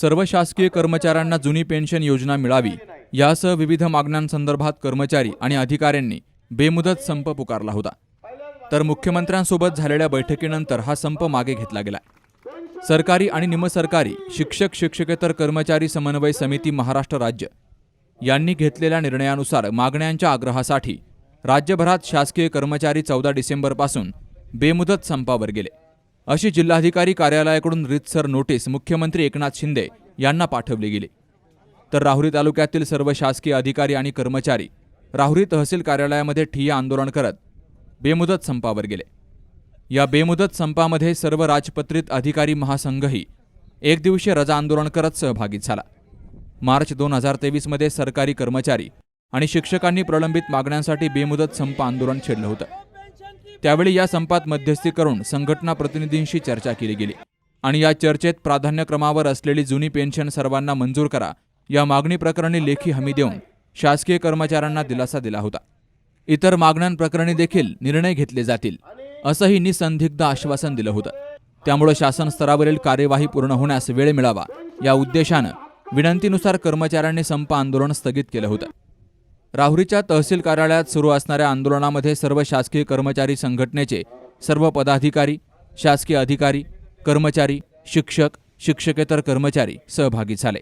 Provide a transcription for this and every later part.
सर्व शासकीय कर्मचाऱ्यांना जुनी पेन्शन योजना मिळावी. यासह विविध मागण्यांसंदर्भात कर्मचारी आणि अधिकाऱ्यांनी बेमुदत संप पुकारला होता. तर मुख्यमंत्र्यांसोबत झालेल्या बैठकीनंतर हा संप मागे घेतला गेला. सरकारी आणि निमसरकारी शिक्षक शिक्षकेतर कर्मचारी समन्वय समिती महाराष्ट्र राज्य यांनी घेतलेल्या निर्णयानुसार मागण्यांच्या आग्रहासाठी राज्यभरात शासकीय कर्मचारी चौदा डिसेंबरपासून बेमुदत संपावर गेले. अशी जिल्हाधिकारी कार्यालयाकडून रितसर नोटीस मुख्यमंत्री एकनाथ शिंदे यांना पाठवली गेली. तर राहुरी तालुक्यातील सर्व शासकीय अधिकारी आणि कर्मचारी राहुरी तहसील कार्यालयामध्ये ठिय्या आंदोलन करत बेमुदत संपावर गेले. या बेमुदत संपामध्ये सर्व राजपत्रित अधिकारी महासंघही एक दिवशी रजा आंदोलन करत सहभागी झाला. मार्च दोन हजार तेवीसमध्ये सरकारी कर्मचारी आणि शिक्षकांनी प्रलंबित मागण्यांसाठी बेमुदत संप आंदोलन छेडलं होतं. त्यावेळी या संपात मध्यस्थी करून संघटना प्रतिनिधींशी चर्चा केली गेली. आणि या चर्चेत प्राधान्यक्रमावर असलेली जुनी पेन्शन सर्वांना मंजूर करा या मागणी प्रकरणी लेखी हमी देऊन शासकीय कर्मचाऱ्यांना दिलासा दिला होता. इतर मागण्यांप्रकरणी देखील निर्णय घेतले जातील असंही निसंदिग्ध आश्वासन दिलं होतं. त्यामुळे शासन स्तरावरील कार्यवाही पूर्ण होण्यास वेळ मिळावा या उद्देशानं विनंतीनुसार कर्मचाऱ्यांनी संप आंदोलन स्थगित केलं होतं. राहुरीच्या तहसील कार्यालयात सुरू असणाऱ्या आंदोलनामध्ये सर्व शासकीय कर्मचारी संघटनेचे सर्व पदाधिकारी शासकीय अधिकारी कर्मचारी शिक्षक शिक्षकेतर कर्मचारी सहभागी झाले.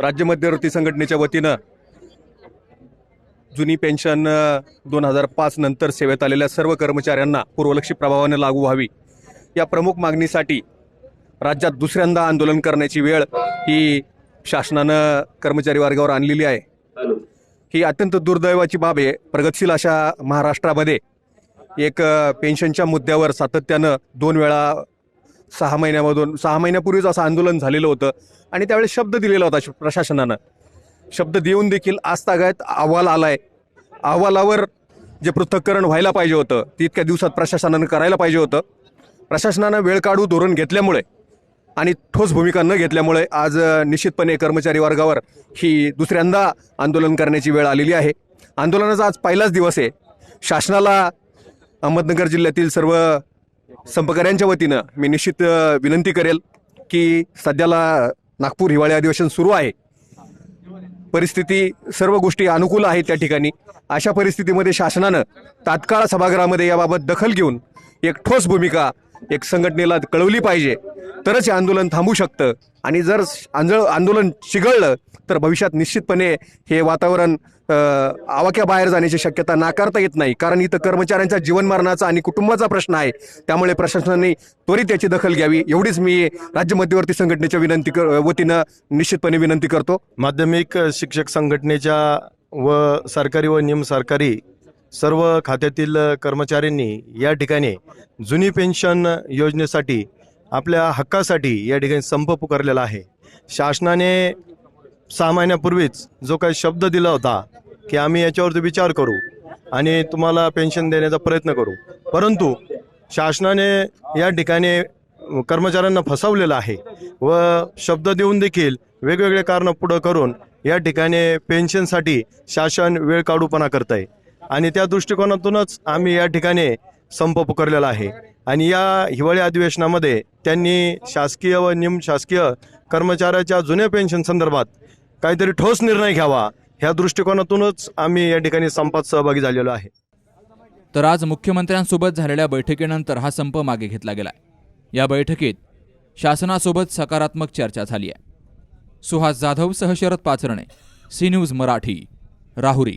राज्य मध्यवर्ती संघटनेच्या वतीनं जुनी पेन्शन दोन हजार पाच नंतर सेवेत आलेल्या सर्व कर्मचाऱ्यांना पूर्वलक्षी प्रभावाने लागू व्हावी. या प्रमुख मागणीसाठी राज्यात दुसऱ्यांदा आंदोलन करण्याची वेळ ही शासनानं कर्मचारी वर्गावर आणलेली आहे. ही अत्यंत दुर्दैवाची बाब आहे. प्रगतशील अशा महाराष्ट्रामध्ये एक पेन्शनच्या मुद्द्यावर सातत्यानं दोन वेळा सहा महिन्यामधून सहा महिन्यापूर्वीच असं आंदोलन झालेलं होतं आणि त्यावेळेस शब्द दिलेला होता श- प्रशासनानं. शब्द देऊन देखील आजतागायत अहवाल अहवाल आलाय. अहवालावर जे पृथक्करण व्हायला पाहिजे होतं ते इतक्या दिवसात प्रशासनानं करायला पाहिजे होतं. प्रशासनानं वेळ काढू धोरण घेतल्यामुळे आणि ठोस भूमिका न घेतल्यामुळे आज निश्चितपणे कर्मचारी वर्गावर ही दुसऱ्यांदा आंदोलन करण्याची वेळ आलेली आहे. आंदोलनाचा आज पहिलाच दिवस आहे. शासनाला अहमदनगर जिल्ह्यातील सर्व संपकऱ्यांच्या वतीनं मी निश्चित विनंती करेल की सध्याला नागपूर हिवाळी अधिवेशन सुरू आहे. परिस्थिती सर्व गोष्टी अनुकूल आहेत त्या ठिकाणी. अशा परिस्थितीमध्ये शासनानं तात्काळ सभागृहामध्ये याबाबत दखल घेऊन एक ठोस भूमिका एक संघटनेला कळवली पाहिजे. तरच हे आंदोलन थांबू शकतं. आणि जर आंदोळ आंदोलन चिघळलं तर भविष्यात निश्चितपणे हे वातावरण आवाक्याबाहेर जाण्याची शक्यता नाकारता येत नाही. कारण इथं कर्मचाऱ्यांचा जीवनमरणाचा आणि कुटुंबाचा प्रश्न आहे. त्यामुळे प्रशासनाने त्वरित याची दखल घ्यावी. एवढीच मी राज्य मध्यवर्ती संघटनेच्या विनंती कर वतीनं निश्चितपणे विनंती करतो. माध्यमिक शिक्षक संघटनेच्या व सरकारी व निमसरकारी सर्व खात्यातील कर्मचाऱ्यांनी या ठिकाणी जुनी पेन्शन योजनेसाठी आपल्या हक्कासाठी या ठिकाणी संप पुकारलेला आहे. शासनाने सहा महिन्यापूर्वीच जो काही शब्द दिला होता की आम्ही याच्यावरती विचार करू आणि तुम्हाला पेन्शन देण्याचा प्रयत्न करू. परंतु शासनाने या ठिकाणी कर्मचाऱ्यांना फसवलेलं आहे व शब्द देऊन देखील वेगवेगळे कारणं पुढं करून या ठिकाणी पेन्शनसाठी शासन वेळ काढूपणा करत आहे आणि त्या दृष्टिकोनातूनच आम्ही या ठिकाणी संप पुकारलेला आहे. आणि या हिवाळी अधिवेशनामध्ये त्यांनी शासकीय व निमशासकीय कर्मचाऱ्याच्या जुन्या पेन्शन संदर्भात काहीतरी ठोस निर्णय घ्यावा ह्या दृष्टिकोनातूनच आम्ही या ठिकाणी संपात सहभागी झालेलो आहे. तर आज मुख्यमंत्र्यांसोबत झालेल्या बैठकीनंतर हा संप मागे घेतला गेला या बैठकीत शासनासोबत सकारात्मक चर्चा झाली आहे. सुहास जाधव सह Sharad Pacharne C news Marathi Rahuri.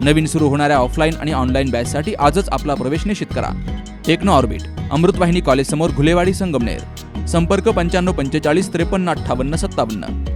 नवीन सुरू होणाऱ्या ऑफलाईन आणि ऑनलाईन बॅचसाठी आजच आपला प्रवेश निश्चित करा. टेक्नो ऑर्बिट अमृतवाहिनी कॉलेजसमोर घुलेवाडी संगमनेर. संपर्क पंच्याण्णव पंचेचाळीस त्रेपन्न अठ्ठावन्न सत्तावन्न.